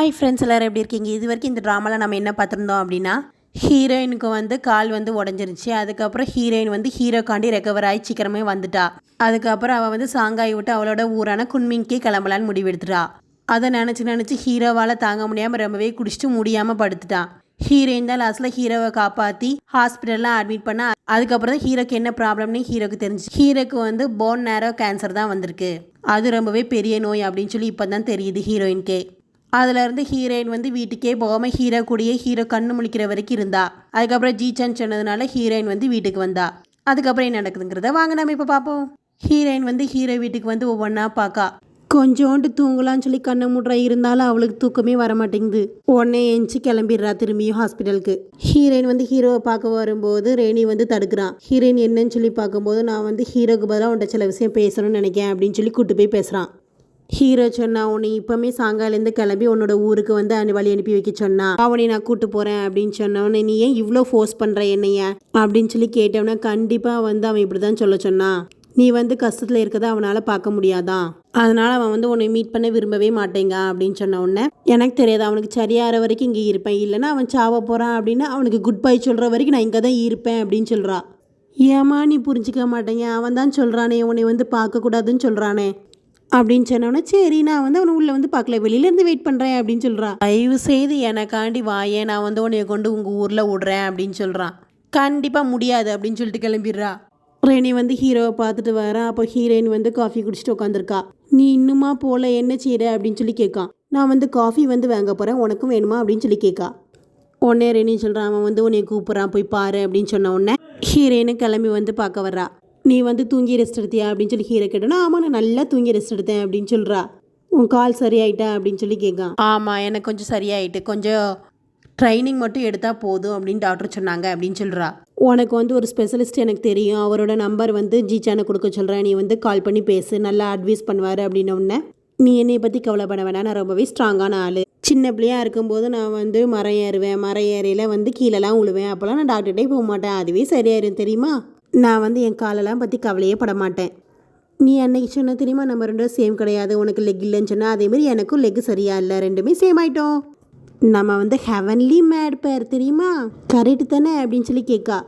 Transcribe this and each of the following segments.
Hi friends எல்லோரும் எப்படி இருக்கீங்க? இது வரைக்கும் இந்த ட்ராமாவில் நம்ம என்ன பார்த்துருந்தோம் அப்படின்னா ஹீரோயினுக்கு வந்து கால் வந்து உடஞ்சிருச்சு. அதுக்கப்புறம் ஹீரோயின் வந்து ஹீரோக்காண்டி ரெக்கவர் ஆகி சீக்கிரமே வந்துட்டா. அதுக்கப்புறம் அவள் வந்து சாங்காய் விட்டு அவளோட ஊரான குன்மிங்கே கிளம்பலான்னு முடிவெடுத்துட்டா. அதை நினச்சி நினச்சி ஹீரோவால் தாங்க முடியாமல் ரொம்பவே குடிச்சிட்டு முடியாமல் படுத்துட்டான் ஹீரோயின் தான் லாஸ்ட்டில் ஹீரோவை காப்பாற்றி ஹாஸ்பிட்டலில் அட்மிட் பண்ண அதுக்கப்புறம் தான் ஹீரோக்கு என்ன ப்ராப்ளம்னு ஹீரோக்கு தெரிஞ்சு ஹீரோக்கு வந்து போன் நேரோ கேன்சர் தான் வந்திருக்கு. அது ரொம்பவே பெரிய நோய் அப்படின்னு சொல்லி இப்போ தான் தெரியுது ஹீரோயின்கே அதுலேருந்து ஹீரோயின் வந்து வீட்டுக்கே போகாமல் ஹீரோ கூடயே ஹீரோ கண்ணு முழிக்கிற வரைக்கும் இருந்தா. அதுக்கப்புறம் ஜீச்சான் சொன்னதுனால ஹீரோயின் வந்து வீட்டுக்கு வந்தா. அதுக்கப்புறம் என்ன நடக்குதுங்கிறத வாங்க நம்ம இப்போ பார்ப்போம் ஹீரோயின் வந்து ஹீரோ வீட்டுக்கு வந்து ஒவ்வொன்றா பார்க்கா கொஞ்சோண்டு தூங்கலாம்னு சொல்லி கண்ணை முடுற இருந்தாலும் அவளுக்கு தூக்கமே வர மாட்டேங்குது உடனே எஞ்சி கிளம்பிடுறா திரும்பியும் ஹாஸ்பிட்டலுக்கு ஹீரோயின் வந்து ஹீரோவை பார்க்க வரும்போது ரேணி வந்து தடுக்கிறான் ஹீரோயின் என்னன்னு சொல்லி பார்க்கும்போது நான் வந்து ஹீரோக்கு பதிலாக உன்ட்ட சில விஷயம் பேசணும்னு நினைக்கிறேன் அப்படின்னு சொல்லி கூட்டு போய் பேசுகிறான் ஹீரோ சொன்னா உன்னை இப்பவுமே சாயங்காலேருந்து கிளம்பி உன்னோட ஊருக்கு வந்து அந்த வழி அனுப்பி வைக்க சொன்னா அவனை நான் கூட்டு போறேன் அப்படின்னு சொன்னவனே நீ ஏன் இவ்வளோ ஃபோர்ஸ் பண்ற என்னைய? அப்படின்னு சொல்லி கேட்டவனா கண்டிப்பா வந்து அவன் இப்படிதான் சொல்ல சொன்னான் நீ வந்து கஷ்டத்தில் இருக்கதை அவனால் பார்க்க முடியாதான் அதனால் அவன் வந்து உன்னை மீட் பண்ண விரும்பவே மாட்டேங்க அப்படின்னு சொன்ன உடனே எனக்கு தெரியாது அவனுக்கு சரியாகிற வரைக்கும் இங்கே இருப்பேன். இல்லைன்னா அவன் சாவ போகிறான் அப்படின்னு அவனுக்கு குட் பை சொல்கிற வரைக்கும் நான் இங்கே தான் இருப்பேன் அப்படின்னு சொல்றா. ஏமா நீ புரிஞ்சுக்க மாட்டேங்க. அவன் தான் சொல்கிறானே உன்னை வந்து பார்க்கக்கூடாதுன்னு சொல்கிறானே அப்படின்னு சொன்னோன்னே சரி நான் வந்து அவனை உள்ளே வந்து பார்க்கல வெளியிலேருந்து வெயிட் பண்ணுறேன் அப்படின்னு சொல்கிறான் தயவு செய்து எனக்காண்டி வாயே நான் வந்து உன்னைய கொண்டு உங்கள் ஊரில் விடுறேன் அப்படின்னு சொல்கிறான் கண்டிப்பாக முடியாது அப்படின்னு சொல்லிட்டு கிளம்பிடுறா. ரெனி வந்து ஹீரோவை பார்த்துட்டு வரேன் அப்போ ஹீரோயின் வந்து காஃபி குடிச்சிட்டு உட்காந்துருக்கா நீ இன்னுமா போல என்ன செய்கிற அப்படின்னு சொல்லி கேட்கான் நான் வந்து காஃபி வந்து வாங்க போகிறேன் உனக்கும் வேணுமா? அப்படின்னு சொல்லி கேட்கா. உடனே ரெனி சொல்கிறான் அவன் வந்து உன்னை கூப்பிட்றான் போய் பாரு அப்படின்னு சொன்ன உடனே ஹீரோயினு கிளம்பி வந்து பார்க்க வர்றா. நீ வந்து தூங்கி ரெஸ்ட் எடுத்தியா அப்படின்னு சொல்லி ஹீரோ கேட்டோன்னா ஆமாம் நான் நல்லா தூங்கி ரெஸ்ட் எடுத்தேன் அப்படின்னு சொல்கிறா உன் கால் சரியாயிட்டா? அப்படின்னு சொல்லி கேட்கான். ஆமாம் எனக்கு கொஞ்சம் சரியாயிட்டு கொஞ்சம் ட்ரைனிங் மட்டும் எடுத்தால் போதும் அப்படின்னு டாக்டர் சொன்னாங்க அப்படின்னு சொல்கிறா உனக்கு வந்து ஒரு ஸ்பெஷலிஸ்ட் எனக்கு தெரியும். அவரோட நம்பர் வந்து ஜிச்சானை கொடுக்க சொல்கிறேன் நீ வந்து கால் பண்ணி பேசு. நல்லா அட்வைஸ் பண்ணுவார் அப்படின்னு உடனே நீ என்னை பற்றி கவலைப்பட வேணாம். நான் ரொம்பவே ஸ்ட்ராங்கான ஆள். சின்ன பிள்ளையா இருக்கும்போது நான் வந்து மரம் ஏறுவேன். மரம் ஏறையில் வந்து கீழெல்லாம் உழுவேன். அப்போல்லாம் நான் டாக்டர்கிட்டே போக மாட்டேன். அதுவே சரியாயிரும் தெரியுமா? நான் வந்து என் காலெல்லாம் பற்றி கவலையே பட மாட்டேன். நீ அன்னைக்கு சொன்ன தெரியுமா? நம்ம ரெண்டும் சேம் கிடையாது. உனக்கு லெக் இல்லைன்னு சொன்னால் அதேமாரி எனக்கும் லெக் சரியாக இல்லை. ரெண்டுமே சேம் ஆயிட்டோம். நம்ம வந்து ஹெவன்லி மேட் பேர் தெரியுமா? கரெக்டு தானே அப்படின்னு சொல்லி கேட்கா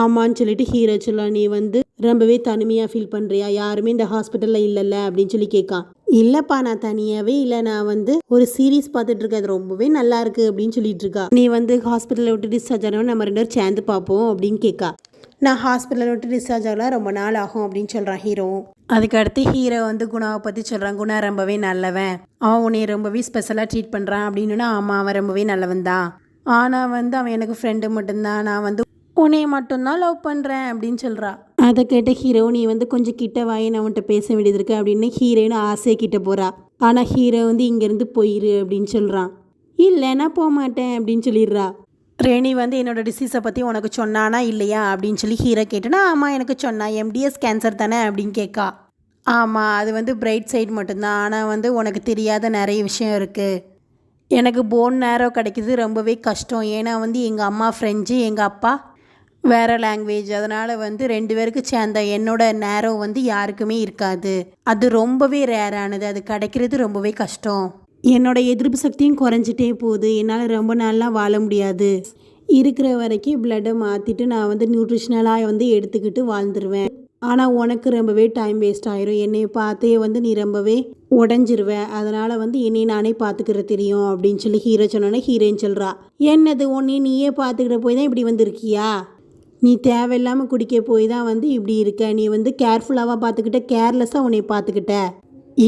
ஆமான்னு சொல்லிட்டு ஹீரோ சொல்லா நீ வந்து ரொம்பவே தனிமையாக ஃபீல் பண்ணுறியா யாருமே இந்த ஹாஸ்பிட்டலில் இல்லைல்ல அப்படின்னு சொல்லி கேட்கா இல்லைப்பா நான் தனியாகவே இல்லை. நான் வந்து ஒரு சீரீஸ் பார்த்துட்டு இருக்கேன். அது ரொம்பவே நல்லா இருக்கு அப்படின்னு சொல்லிட்டு இருக்கா. நீ வந்து ஹாஸ்பிட்டலில் விட்டு டிஸ்சார்ஜ் ஆனவன் நம்ம ரெண்டு பேரும் சேர்ந்து பார்ப்போம் அப்படின்னு கேட்கா நான் ஹாஸ்பிட்டலில் விட்டு டிஸ்சார்ஜ் ஆகலாம் ரொம்ப நாள் ஆகும் அப்படின்னு சொல்கிறான் ஹீரோ அதுக்கடுத்து ஹீரோ வந்து குணாவை பற்றி சொல்கிறான் குணா ரொம்பவே நல்லவன். அவன் உன்னை ரொம்பவே ஸ்பெஷலாக ட்ரீட் பண்ணுறான் அப்படின்னா ஆமாம் அவன் ரொம்பவே நல்லவன் தான். ஆனால் வந்து அவன் எனக்கு ஃப்ரெண்டு மட்டும்தான் நான் வந்து உன்னையை மட்டும்தான் லவ் பண்ணுறேன் அப்படின்னு சொல்கிறா அதை கேட்ட ஹீரோ நீ வந்து கொஞ்சம் கிட்ட வாயை நான் அவன்கிட்ட பேச வேண்டியது இருக்கு அப்படின்னு ஹீரோன்னு ஆசையை கிட்ட போகிறா ஆனால் ஹீரோ வந்து இங்கேருந்து போயிரு அப்படின்னு சொல்கிறான் இல்லை நான் போக மாட்டேன் அப்படின்னு சொல்லிடுறா. ரேணி வந்து என்னோட டிசீஸை பற்றி உனக்கு சொன்னானா இல்லையா அப்படின்னு சொல்லி ஹீரோ கேட்டேன்னா ஆமாம் எனக்கு சொன்னா. எம்டிஎஸ் கேன்சர் தானே? அப்படின்னு கேட்கா ஆமாம் அது வந்து பிரைட் சைடு மட்டும்தான். ஆனால் வந்து உனக்கு தெரியாத நிறைய விஷயம் இருக்குது எனக்கு போன் நேரோ கிடைக்கிறது ரொம்பவே கஷ்டம். ஏன்னா வந்து எங்கள் அம்மா ஃப்ரெஞ்சு எங்கள் அப்பா வேறு லாங்குவேஜ் அதனால் வந்து ரெண்டு பேருக்கு சேர்ந்த என்னோட நேரோ வந்து யாருக்குமே இருக்காது. அது ரொம்பவே ரேரானது அது கிடைக்கிறது ரொம்பவே கஷ்டம். என்னோட எதிர்ப்பு சக்தியும் குறைஞ்சிட்டே போகுது. என்னால் ரொம்ப நாள்லாம் வாழ முடியாது. இருக்கிற வரைக்கும் பிளட்டை மாற்றிட்டு நான் வந்து நியூட்ரிஷனலாக வந்து எடுத்துக்கிட்டு வாழ்ந்துருவேன். ஆனால் உனக்கு ரொம்பவே டைம் வேஸ்ட் ஆயிரும். என்னை பார்த்தே வந்து நீ ரொம்பவே உடஞ்சிருவ. அதனால் வந்து என்னை நானே பார்த்துக்கிற தெரியும் அப்படின்னு சொல்லி ஹீரோ சொன்னோன்னே ஹீரோயின் சொல்கிறா என்னது உன்னை நீயே பார்த்துக்கிற போய் தான் இப்படி வந்திருக்கியா? நீ தேவையில்லாமல் குடிக்க போய் தான் வந்து இப்படி இருக்க. நீ வந்து கேர்ஃபுல்லாக பார்த்துக்கிட்ட கேர்லெஸ்ஸாக உன்னை பார்த்துக்கிட்ட.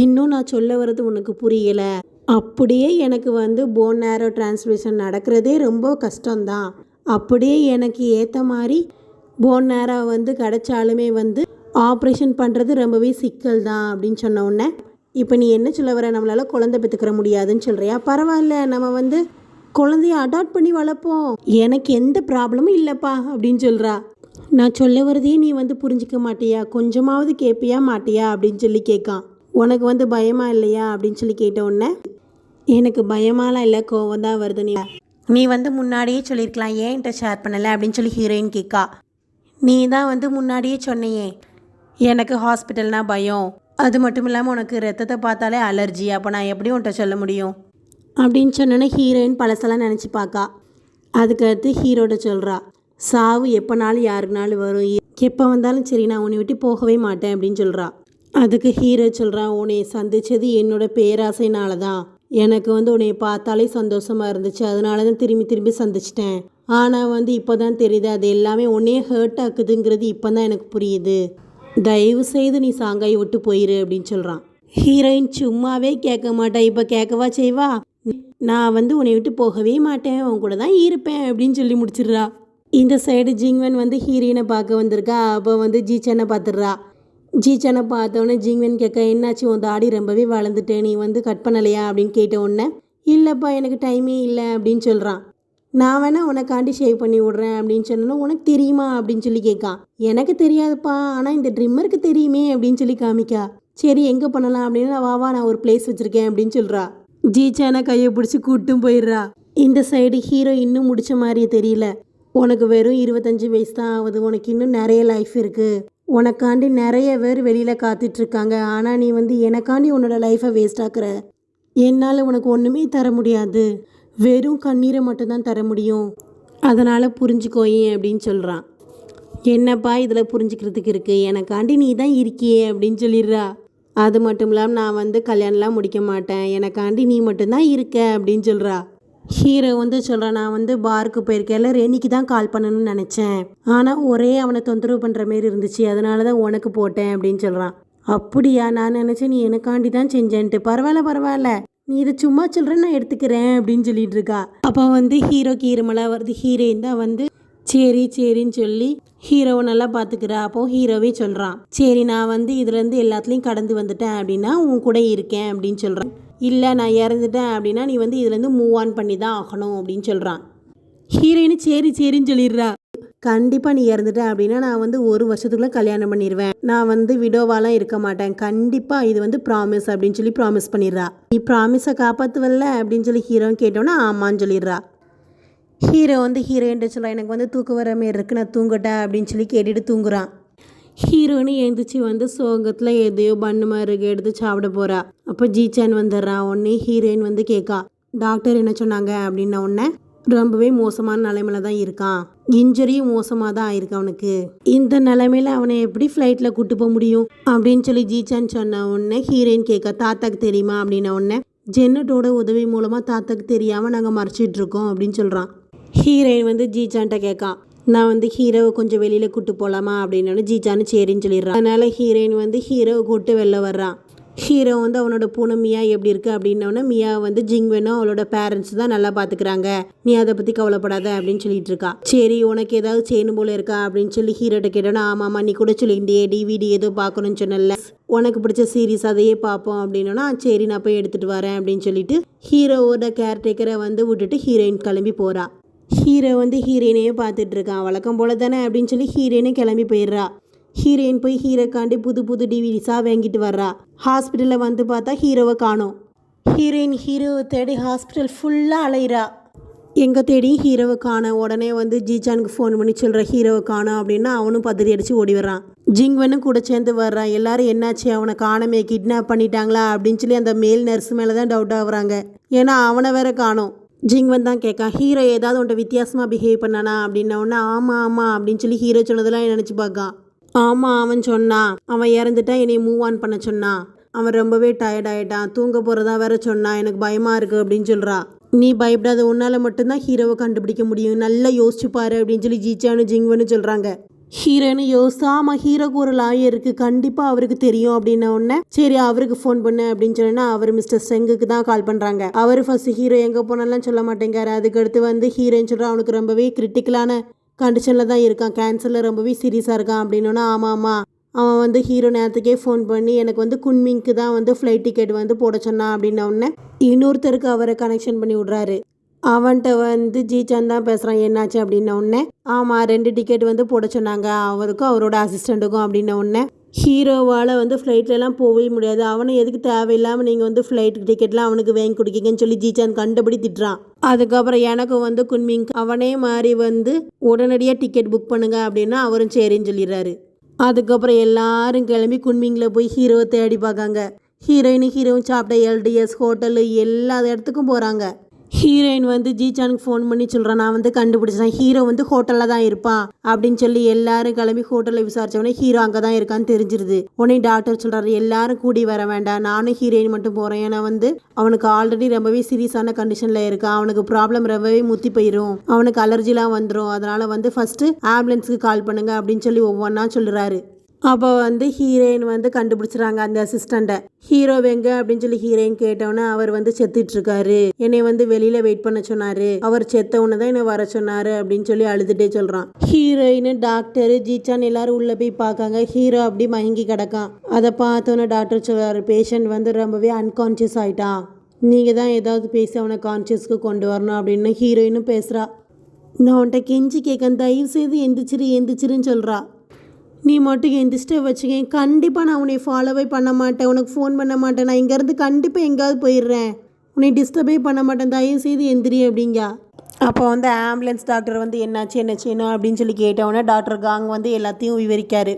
இன்னும் நான் சொல்ல வர்றது உனக்கு புரியலை. அப்படியே எனக்கு வந்து போன் நேரோ டிரான்ஸ்லேஷன் நடக்கிறதே ரொம்ப கஷ்டம்தான். அப்படியே எனக்கு ஏற்ற மாதிரி போன் நேரோ வந்து கிடைச்சாலுமே வந்து ஆப்ரேஷன் பண்ணுறது ரொம்பவே சிக்கல் தான் அப்படின்னு சொன்ன உடனே இப்போ நீ என்ன சொல்ல வர? நம்மளால் குழந்தை பெற்றுக்கிற முடியாதுன்னு சொல்கிறியா பரவாயில்ல நம்ம வந்து குழந்தைய அடாப்ட் பண்ணி வளர்ப்போம். எனக்கு எந்த ப்ராப்ளமும் இல்லைப்பா அப்படின்னு சொல்கிறா நான் சொல்ல வரதையே நீ வந்து புரிஞ்சிக்க மாட்டியா? கொஞ்சமாவது கேட்பியா மாட்டியா? அப்படின்னு சொல்லி கேட்கான். உனக்கு வந்து பயமா இல்லையா அப்படின்னு சொல்லி கேட்ட உடனே எனக்கு பயமாலாம் இல்லை கோவம் தான் வருது நீ. நீ வந்து முன்னாடியே சொல்லியிருக்கலாம் ஏன் என்கிட்ட ஷேர் பண்ணலை அப்படின்னு சொல்லி ஹீரோயின் கேட்கா நீ தான் வந்து முன்னாடியே சொன்னையே எனக்கு ஹாஸ்பிட்டல்னால் பயம். அது மட்டும் இல்லாமல் உனக்கு ரத்தத்தை பார்த்தாலே அலர்ஜி அப்போ நான் எப்படி உன்கிட்ட சொல்ல முடியும்? அப்படின்னு சொன்னோன்னே ஹீரோயின் பழசெல்லாம் நினச்சி பார்க்கா அதுக்கடுத்து ஹீரோட சொல்கிறா சாவு எப்போனாலும் யாருக்குனாலும் வரும். எப்போ வந்தாலும் சரி நான் உன்னை விட்டு போகவே மாட்டேன் அப்படின்னு சொல்கிறா அதுக்கு ஹீரோ சொல்கிறான் உன்னை சந்தித்தது என்னோட பேராசைனால தான் எனக்கு வந்து உன்னை பார்த்தாலே சந்தோஷமாக இருந்துச்சு. அதனால தான் திரும்பி திரும்பி சந்திச்சிட்டேன். ஆனால் வந்து இப்போ தான் தெரியுது அது எல்லாமே உன்னே ஹர்ட் ஆக்குதுங்கிறது இப்போ தான் எனக்கு புரியுது. தயவு செய்து நீ சாங்காய் விட்டு போயிரு அப்படின்னு சொல்கிறான் ஹீரோயின் சும்மாவே கேட்க மாட்டேன் இப்போ கேட்கவா செய்வா? நான் வந்து உன்னை விட்டு போகவே மாட்டேன். உன் கூட தான் இருப்பேன் அப்படின்னு சொல்லி முடிச்சிடுறா. இந்த சைடு ஜிங்வன் வந்து ஹீரோயினை பார்க்க வந்திருக்கா. அப்போ வந்து ஜீச்சனை பார்த்துடுறா. ஜீச்சனை பார்த்தோன்னே ஜிங்வன் கேட்க என்னாச்சு? உன் தாடி ரொம்பவே வளர்ந்துட்டேன் நீ வந்து கட் பண்ணலையா? அப்படின்னு கேட்ட உடனே இல்லைப்பா எனக்கு டைமே இல்லை அப்படின்னு சொல்கிறான் நான் வேணா உனக்காண்டி ஷேவ் பண்ணி விட்றேன் அப்படின்னு சொன்னா உனக்கு தெரியுமா? அப்படின்னு சொல்லி கேட்கான். எனக்கு தெரியாதுப்பா ஆனால் இந்த ட்ரிம்மருக்கு தெரியுமே அப்படின்னு சொல்லி காமிக்கா. சரி எங்கே பண்ணலாம்? அப்படின்னு வா வா நான் ஒரு பிளேஸ் வச்சுருக்கேன் அப்படின்னு சொல்கிறா ஜீச்சானா கையை பிடிச்சி கூட்டும் போயிடுறா. இந்த சைடு ஹீரோ இன்னும் முடிச்ச மாதிரியே தெரியல. உனக்கு வெறும் இருபத்தஞ்சி வயசு தான் ஆகுது. உனக்கு இன்னும் நிறைய லைஃப் இருக்குது உனக்காண்டி நிறைய பேர் வெளியில் காத்துட்ருக்காங்க. ஆனால் நீ வந்து எனக்காண்டி உன்னோட லைஃப்பை வேஸ்ட் ஆக்குற. என்னால் உனக்கு ஒன்றுமே தர முடியாது. வெறும் கண்ணீரை மட்டும்தான் தர முடியும். அதனால் புரிஞ்சுக்கோயே அப்படின்னு சொல்கிறான் என்னப்பா இதில் புரிஞ்சுக்கிறதுக்கு இருக்குது எனக்காண்டி நீ தான் இருக்கியே அப்படின்னு சொல்லிடுறா. அது மட்டும் இல்லாமல் நான் வந்து கல்யாணம்லாம் முடிக்க மாட்டேன். எனக்காண்டி நீ மட்டும்தான் இருக்க அப்படின்னு சொல்கிறா ஹீரோ வந்து சொல்கிறான் நான் வந்து பாருக்கு போயிருக்கேன்ல ரெனிக்கு தான் கால் பண்ணணும்னு நினச்சேன். ஆனால் ஒரே அவனை தொந்தரவு பண்ணுற மாரி இருந்துச்சு. அதனால தான் உனக்கு போட்டேன் அப்படின்னு சொல்கிறான் அப்படியா? நான் நினச்சேன் நீ எனக்காண்டி தான் செஞ்சேன்ட்டு. பரவாயில்ல பரவாயில்ல. நீ இதை சும்மா சொல்கிறேன் நான் எடுத்துக்கிறேன் அப்படின்னு சொல்லிட்டு இருக்கா. அப்போ வந்து ஹீரோக்கு இருமலாக வருது. ஹீரோயின் தான் வந்து சரி சரின்னு சொல்லி ஹீரோவை நல்லா பார்த்துக்கிறா. அப்போ ஹீரோவே சொல்கிறான் சரி நான் வந்து இதுலேருந்து எல்லாத்துலேயும் கடந்து வந்துட்டேன். அப்படின்னா உன் கூட இருக்கேன் அப்படின்னு சொல்கிறான் இல்லை நான் இறந்துட்டேன் அப்படின்னா நீ வந்து இதுலேருந்து மூவ் ஆன் பண்ணி தான் ஆகணும் அப்படின்னு சொல்கிறான் ஹீரோயின் சரி சரின்னு சொல்லிடுறா. கண்டிப்பாக நீ இறந்துட்ட அப்படின்னா நான் வந்து ஒரு வருஷத்துக்குள்ளே கல்யாணம் பண்ணிடுவேன் நான் வந்து விடோவாலாம் இருக்க மாட்டேன். கண்டிப்பாக இது வந்து ப்ராமிஸ் அப்படின்னு சொல்லி ப்ராமிஸ் பண்ணிடுறா. நீ ப்ராமிஸை காப்பாற்றுவல்ல அப்படின்னு சொல்லி ஹீரோன்னு கேட்டோன்னா ஆமான்னு சொல்லிடுறா. ஹீரோ வந்து ஹீரோயின்ட்ட சொல்ல எனக்கு வந்து தூக்கு வர மாரி இருக்கு. நான் தூங்கட்டேன் அப்படின்னு சொல்லி கேட்டுட்டு தூங்குறான். ஹீரோயினு எழுந்திரிச்சு வந்து சோகத்தில் எதையோ பண்ணு மாதிரி எடுத்து சாப்பிட போகிறா அப்போ ஜீச்சான் வந்துடுறான் உடனே ஹீரோயின் வந்து கேட்கா டாக்டர் என்ன சொன்னாங்க? அப்படின்ன உடனே ரொம்பவே மோசமான நிலைமையில தான் இருக்கான் இன்ஜுரியும் மோசமாக தான் ஆயிருக்கு அவனுக்கு. இந்த நிலைமையில அவனை எப்படி ஃப்ளைட்டில் கூட்டு போக முடியும்? அப்படின்னு சொல்லி ஜீச்சான் சொன்ன உடனே ஹீரோயின் கேட்க தாத்தாக்கு தெரியுமா? அப்படின்ன உடனே ஜென்னட்டோட உதவி மூலமாக தாத்தாக்கு தெரியாமல் நாங்கள் மறைச்சிட்டு இருக்கோம் அப்படின்னு சொல்கிறான் ஹீரோயின் வந்து ஜீச்சான்ட்ட கேட்கான் நான் வந்து ஹீரோவை கொஞ்சம் வெளியில் கூட்டு போகலாமா அப்படின்னு ஜீஜான்னு சரின்னு சொல்லிடுறான். அதனால் ஹீரோயின் வந்து ஹீரோவை கூட்டு வெளில வர்றான். ஹீரோ வந்து அவனோட பூனை மியா எப்படி இருக்கு அப்படின்னோடனே மியா வந்து ஜிங்வெனும் அவளோட பேரண்ட்ஸ் தான் நல்லா பார்த்துக்கிறாங்க நீ அதை பற்றி கவலைப்படாத அப்படின்னு சொல்லிட்டு இருக்கா. சரி உனக்கு ஏதாவது செய்யணும் போல இருக்கா அப்படின்னு சொல்லி ஹீரோட்ட கேட்டோன்னா ஆமாம்மா நீ கூட சொல்லிண்டியே டிவிடி ஏதோ பார்க்கணும்னு சொன்னல உனக்கு பிடிச்ச சீரீஸ் அதையே பார்ப்போம் அப்படின்னோன்னா சரி நான் போய் எடுத்துகிட்டு வரேன் அப்படின்னு சொல்லிட்டு ஹீரோவோட கேர்டேக்கரை வந்து விட்டுட்டு ஹீரோயின் கிளம்பி போகிறா ஹீரோ வந்து ஹீரோயினையே பார்த்துட்டு இருக்கான் வழக்கம் போல தானே அப்படின்னு சொல்லி ஹீரோயினே கிளம்பி போயிடுறா. ஹீரோயின் போய் ஹீரோக்காண்டி புது புது டிவிடிஸாக வாங்கிட்டு வர்றா. ஹாஸ்பிட்டலில் வந்து பார்த்தா ஹீரோவை காணும். ஹீரோயின் ஹீரோவை தேடி ஹாஸ்பிட்டல் ஃபுல்லாக அலையிறா. எங்கே தேடி ஹீரோவை காண? உடனே வந்து ஜிஜானுக்கு ஃபோன் பண்ணி சொல்கிற ஹீரோவை காணோம் அப்படின்னா அவனும் பதறி அடித்து ஓடி வர்றான். ஜிங்வனும் கூட சேர்ந்து வர்றான் எல்லாரும் என்னாச்சு? அவனை காணமே கிட்னாப் பண்ணிட்டாங்களா? அப்படின்னு சொல்லி அந்த மேல் நர்ஸ் மேலே தான் டவுட் ஆகுறாங்க. ஏன்னா அவனை வேற காணோம். ஜிங்வன் தான் கேட்கான் ஹீரோ ஏதாவது உன்ட்ட வித்தியாசமாக பிஹேவ் பண்ணானா? அப்படின்னோடனே ஆமாம் ஆமாம் அப்படின்னு சொல்லி ஹீரோ சொன்னதெல்லாம் நினச்சி பார்க்கான் ஆமாம் அவன் சொன்னான் அவன் இறந்துட்டா என்னை மூவ் ஆன் பண்ண சொன்னான் அவன் ரொம்பவே டயர்ட் ஆகிட்டான் தூங்க போகிறதா வேற சொன்னான் எனக்கு பயமாக இருக்குது அப்படின்னு சொல்கிறா நீ பயப்படாத உன்னால் மட்டும்தான் ஹீரோவை கண்டுபிடிக்க முடியும். நல்லா யோசிச்சு பாரு அப்படின்னு சொல்லி ஜீச்சானு ஜிங்வனு சொல்கிறாங்க ஹீரோனு யோசா ஆமாம் ஹீரோக்கு ஒரு லாயர் இருக்குது கண்டிப்பாக அவருக்கு தெரியும் அப்படின்ன உடனே சரி அவருக்கு ஃபோன் பண்ணு அப்படின்னு சொன்னா அவர் மிஸ்டர் செங்குக்கு தான் கால் பண்ணுறாங்க அவர் ஃபர்ஸ்ட் ஹீரோ எங்கே போனாலும் சொல்ல மாட்டேங்காரு அதுக்கடுத்து வந்து ஹீரோன்னு சொல்கிறா அவனுக்கு ரொம்பவே கிரிட்டிக்கலான கண்டிஷனில் தான் இருக்கான். கேன்சரில் ரொம்பவே சீரியஸாக இருக்கான் அப்படின்னா ஆமாம் ஆமாம் அவன் வந்து ஹீரோ நேரத்துக்கே ஃபோன் பண்ணி எனக்கு வந்து குன்மிங்க்கு தான் வந்து ஃப்ளைட் டிக்கெட் வந்து போட சொன்னான் அப்படின்ன உடனே இன்னொருத்தருக்கு அவரை கனெக்ஷன் பண்ணி விட்றாரு. அவன்கிட்ட வந்து ஜீச்சான் தான் பேசுகிறான் என்னாச்சு? அப்படின்ன உடனே ஆமாம் ரெண்டு டிக்கெட் வந்து போட சொன்னாங்க. அவருக்கும் அவரோட அசிஸ்டண்ட்டுக்கும் அப்படின்ன உடனே ஹீரோவால் வந்து ஃப்ளைட்லலாம் போகவே முடியாது. அவனை எதுக்கு தேவையில்லாமல் நீங்கள் வந்து ஃப்ளைட் டிக்கெட்லாம் அவனுக்கு வாங்கி கொடுக்கீங்கன்னு சொல்லி ஜீச்சான் கண்டுபடி திட்டுறான். அதுக்கப்புறம் எனக்கும் வந்து குன்மிங் அவனே மாதிரி வந்து உடனடியாக டிக்கெட் புக் பண்ணுங்க அப்படின்னா அவரும் சரின்னு சொல்லிடுறாரு. அதுக்கப்புறம் எல்லாரும் கிளம்பி குன்மிங்கில் போய் ஹீரோவை தேடி பார்க்காங்க. ஹீரோயினு ஹீரோவும் சாப்பிட்ட எல்டிஎஸ் ஹோட்டலு எல்லா இடத்துக்கும் போகிறாங்க ஹீரோயின் வந்து ஜீச்சானுக்கு ஃபோன் பண்ணி சொல்கிறேன் நான் வந்து கண்டுபிடிச்சேன். ஹீரோ வந்து ஹோட்டலில் தான் இருப்பான். அப்படின்னு சொல்லி எல்லாரும் கிளம்பி ஹோட்டலில் விசாரிச்சவொடனே ஹீரோ அங்கே தான் இருக்கான்னு தெரிஞ்சிருது. உடனே டாக்டர் சொல்கிறாரு எல்லாரும் கூடி வர வேண்டாம். நானும் ஹீரோயின் மட்டும் போகிறேன் ஏன்னா வந்து அவனுக்கு ஆல்ரெடி ரொம்பவே சீரியஸான கண்டிஷனில் இருக்கான் அவனுக்கு ப்ராப்ளம் ரொம்பவே முத்தி போயிடும் அவனுக்கு அலர்ஜிலாம் வந்துடும் அதனால் வந்து ஃபஸ்ட்டு ஆம்புலன்ஸுக்கு கால் பண்ணுங்க. அப்படின்னு சொல்லி ஒவ்வொன்றா சொல்கிறாரு அப்போ வந்து ஹீரோயின் வந்து கண்டுபிடிச்சிறாங்க அந்த அசிஸ்டண்ட்டை ஹீரோ வெங்க அப்படின்னு சொல்லி ஹீரோயின் கேட்டவொன்னே அவர் வந்து செத்துட்டு இருக்காரு என்னை வந்து வெளியில வெயிட் பண்ண சொன்னாரு. அவர் செத்தவுடனே தான் என்னை வர சொன்னாரு அப்படின்னு சொல்லி அழுதுட்டே சொல்றான். ஹீரோயின் டாக்டர் ஜீச்சான் எல்லாரும் உள்ள போய் பார்க்காங்க. ஹீரோ அப்படி மயங்கி கிடக்கான். அதை பார்த்தோன்னே டாக்டர் சொல்றாரு பேஷண்ட் வந்து ரொம்பவே அன்கான்சியஸ் ஆயிட்டான் நீங்க தான் ஏதாவது பேசி அவனை கான்சியஸ்க்கு கொண்டு வரணும் அப்படின்னு ஹீரோயினும் பேசுறா. நான் உன்கிட்ட கெஞ்சி கேட்க தயவு செய்து எந்திரிச்சிரு எந்திரிச்சிருன்னு சொல்றா. நீ மட்டும் எந்திரிச்சிட்டே வச்சுக்கேன் கண்டிப்பாக நான் உன்னை ஃபாலோவே பண்ண மாட்டேன். உனக்கு ஃபோன் பண்ண மாட்டேன். நான் இங்கேருந்து கண்டிப்பாக எங்கேயாவது போயிடுறேன். உன்னை டிஸ்டர்பே பண்ண மாட்டேன். தயவு செய்து எந்திரி அப்படிங்க. அப்போ வந்து ஆம்புலன்ஸ் டாக்டர் வந்து என்னாச்சு என்ன செய்யணும் அப்படின்னு சொல்லி கேட்டவுடனே டாக்டர் காங் வந்து எல்லாத்தையும் விவரிக்காரு.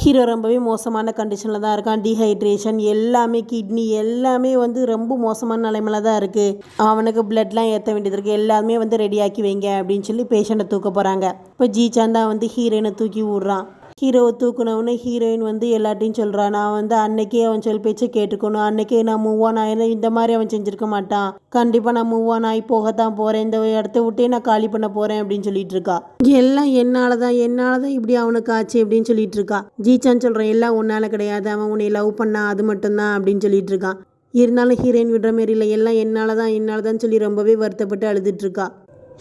ஹீரோ ரொம்பவே மோசமான கண்டிஷனில் தான் இருக்கான். டீஹைட்ரேஷன் எல்லாமே கிட்னி எல்லாமே வந்து ரொம்ப மோசமான நிலைமையில தான் இருக்குது அவனுக்கு பிளட்லாம் ஏற்ற வேண்டியது இருக்குது எல்லாமே வந்து ரெடியாக்கி வைங்க அப்படின்னு சொல்லி பேஷண்ட்டை தூக்க போகிறாங்க இப்போ ஜீச்சான் தான் வந்து ஹீரோயினை தூக்கி விடுறான். ஹீரோவை தூக்குனவுடனே ஹீரோயின் வந்து எல்லாத்தையும் சொல்கிறான் நான் வந்து அன்னைக்கே அவன் சொல் பேச்சை கேட்டுக்கணும். அன்னைக்கே நான் மூவ் ஆன் ஆயிருந்தேன் இந்த மாதிரி அவன் செஞ்சுருக்க மாட்டான். கண்டிப்பாக நான் மூவ் ஆன் ஆகி போகத்தான் போகிறேன் இந்த இடத்த விட்டே நான் காலி பண்ண போகிறேன் அப்படின்னு சொல்லிட்டு இருக்கா. எல்லாம் என்னால் தான் என்னால் தான் இப்படி அவனுக்கு ஆச்சு அப்படின்னு சொல்லிட்டு இருக்கா. ஜீச்சான் சொல்கிறேன் எல்லாம் உன்னால் கிடையாது. அவன் உன்னை லவ் பண்ணா அது மட்டும்தான் அப்படின்னு சொல்லிட்டு இருக்கான் இருந்தாலும் ஹீரோயின் விடுற மாரி இல்லை. எல்லாம் என்னால் தான் என்னால் தான் சொல்லி ரொம்பவே வருத்தப்பட்டு அழுதுட்டு இருக்கா.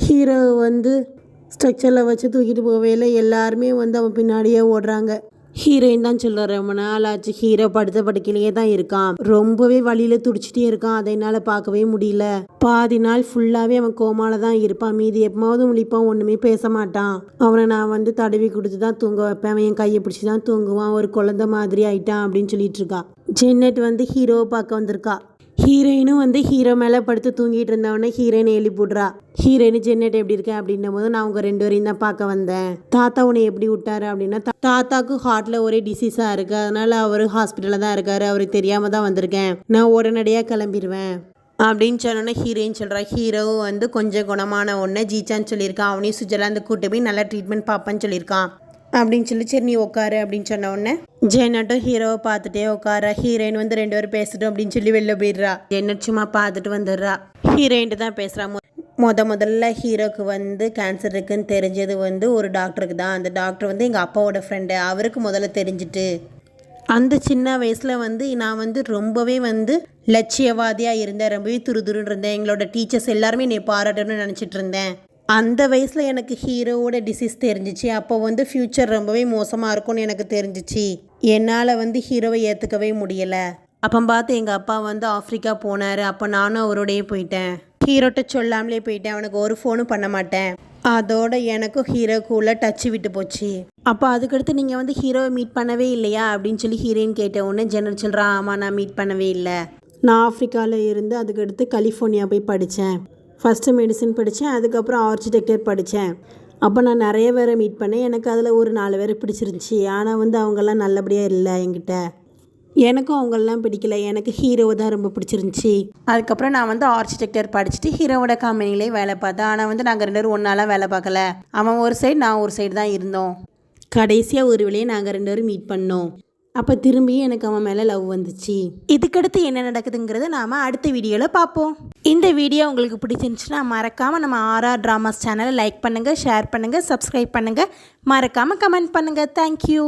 ஹீரோ வந்து ஸ்ட்ரக்சரில் வச்சு தூக்கிட்டு போவேல எல்லாருமே வந்து அவன் பின்னாடியே ஓடுறாங்க. ஹீரோயின் தான் சொல்ல ரொம்ப நாள் ஆச்சு ஹீரோ படுத்த படுக்கையிலேயே தான் இருக்கான். ரொம்பவே வழியில துடிச்சிட்டே இருக்கான். அதை என்னால் பார்க்கவே முடியல. பாதி நாள் ஃபுல்லாகவே அவன் கோமால தான் இருப்பான். மீதி எப்போவாவது முழிப்பான். ஒன்றுமே பேச மாட்டான். அவனை நான் வந்து தடவி கொடுத்து தான் தூங்க வைப்பேன். அவன் என் கையை பிடிச்சி தான் தூங்குவான். ஒரு குழந்த மாதிரி ஆயிட்டான் அப்படின்னு சொல்லிட்டு இருக்கா. ஜென்னட் வந்து ஹீரோவை பார்க்க வந்திருக்கா. ஹீரோயினும் வந்து ஹீரோ மேலே படுத்து தூங்கிட்டு இருந்தவொடனே ஹீரோயினை எழுப்பி போடுறா. ஹீரோயின் ஜென்னட் எப்படி இருக்கேன் அப்படின்னும் போது நான் உங்கள் ரெண்டு வரையும் தான் பார்க்க வந்தேன். தாத்தா உன்னை எப்படி விட்டாரு? அப்படின்னா தாத்தாக்கு ஹார்ட்டில் ஒரே டிசீஸாக இருக்குது அதனால அவர் ஹாஸ்பிட்டலில் தான் இருக்காரு. அவருக்கு தெரியாமல் தான் வந்திருக்கேன். நான் உடனடியாக கிளம்பிடுவேன் அப்படின்னு சொன்னோன்னே ஹீரோயின் சொல்கிறா ஹீரோவும் வந்து கொஞ்சம் குணமான ஒன்று ஜீச்சான்னு சொல்லியிருக்கான். அவனையும் சுவிட்சர்லாந்து கூட்டு போய் நல்லா ட்ரீட்மெண்ட் பார்ப்பேன்னு சொல்லியிருக்கான். அப்படின்னு சொல்லி சரி நீ உட்காரு அப்படின்னு சொன்ன உடனே ஜெயநாட்டும் ஹீரோவை பார்த்துட்டே உட்காரா ஹீரோயின் வந்து ரெண்டு பேரும் பேசட்டும் அப்படின்னு சொல்லி வெளில போயிடுறா. ஜெயநாட் சும்மா பார்த்துட்டு வந்துடுறா. ஹீரோயின்ட்டு தான் பேசுகிறா முத முதல்ல ஹீரோக்கு வந்து கேன்சர் இருக்குன்னு தெரிஞ்சது வந்து ஒரு டாக்டருக்கு தான். அந்த டாக்டர் வந்து எங்கள் அப்பாவோட ஃப்ரெண்டு அவருக்கு முதல்ல தெரிஞ்சிட்டு அந்த சின்ன வயசில் வந்து நான் வந்து ரொம்பவே வந்து லட்சியவாதியாக இருந்தேன். ரொம்பவே துருதுருன்னு இருந்தேன். எங்களோட டீச்சர்ஸ் எல்லாருமே என்னை பாராட்டணும்னு நினச்சிட்டு இருந்தேன். அந்த வயசில் எனக்கு ஹீரோவோட டிசீஸ் தெரிஞ்சிச்சு. அப்போ வந்து ஃப்யூச்சர் ரொம்பவே மோசமாக இருக்கும்னு எனக்கு தெரிஞ்சிச்சு. என்னால் வந்து ஹீரோவை ஏற்றுக்கவே முடியலை. அப்போ பார்த்து எங்கள் அப்பா வந்து ஆஃப்ரிக்கா போனார். அப்போ நானும் அவரோடையே போயிட்டேன். ஹீரோட்ட சொல்லாமலே போயிட்டேன். அவனுக்கு ஒரு ஃபோனும் பண்ண மாட்டேன். அதோட எனக்கும் ஹீரோக்குள்ளே டச்சு விட்டு போச்சு. அப்போ அதுக்கடுத்து நீங்கள் வந்து ஹீரோவை மீட் பண்ணவே இல்லையா? அப்படின்னு சொல்லி ஹீரோயின் கேட்ட உடனே ஜெனரல் சொல்கிறான் ஆமாம் நான் மீட் பண்ணவே இல்லை. நான் ஆஃப்ரிக்காவில் இருந்து அதுக்கடுத்து கலிஃபோர்னியா போய் படித்தேன் ஃபஸ்ட்டு மெடிசன் படித்தேன் அதுக்கப்புறம் ஆர்கிடெக்டர் படித்தேன் அப்போ நான் நிறைய பேரை மீட் பண்ணேன். எனக்கு அதில் ஒரு நாலு பேரை பிடிச்சிருந்துச்சி. ஆனால் வந்து அவங்கெல்லாம் நல்லபடியாக இல்லை என்கிட்ட. எனக்கும் அவங்களெலாம் பிடிக்கல. எனக்கு ஹீரோவை தான் ரொம்ப பிடிச்சிருந்துச்சி. அதுக்கப்புறம் நான் வந்து ஆர்கிடெக்டர் படிச்சுட்டு ஹீரோவோட கம்பெனிலே வேலை பார்த்தேன். ஆனால் வந்து நாங்கள் ரெண்டு பேரும் ஒன்றாலாம் வேலை பார்க்கல. அவன் ஒரு சைடு நான் ஒரு சைடு தான் இருந்தோம். கடைசியாக ஒரு வழியே நாங்கள் ரெண்டு பேரும் மீட் பண்ணோம். அப்போ திரும்பி எனக்கு அவன் மேலே லவ் வந்துச்சு. இதுக்கடுத்து என்ன நடக்குதுங்கிறத நாம் அடுத்த வீடியோவில் பார்ப்போம் இந்த வீடியோ உங்களுக்கு பிடிச்சிருந்துச்சுன்னா மறக்காமல் நம்ம ஆர்ஆர் ட்ராமாஸ் சேனலை லைக் பண்ணுங்கள் ஷேர் பண்ணுங்கள் சப்ஸ்கிரைப் பண்ணுங்கள் மறக்காமல் கமெண்ட் பண்ணுங்கள் தேங்க்யூ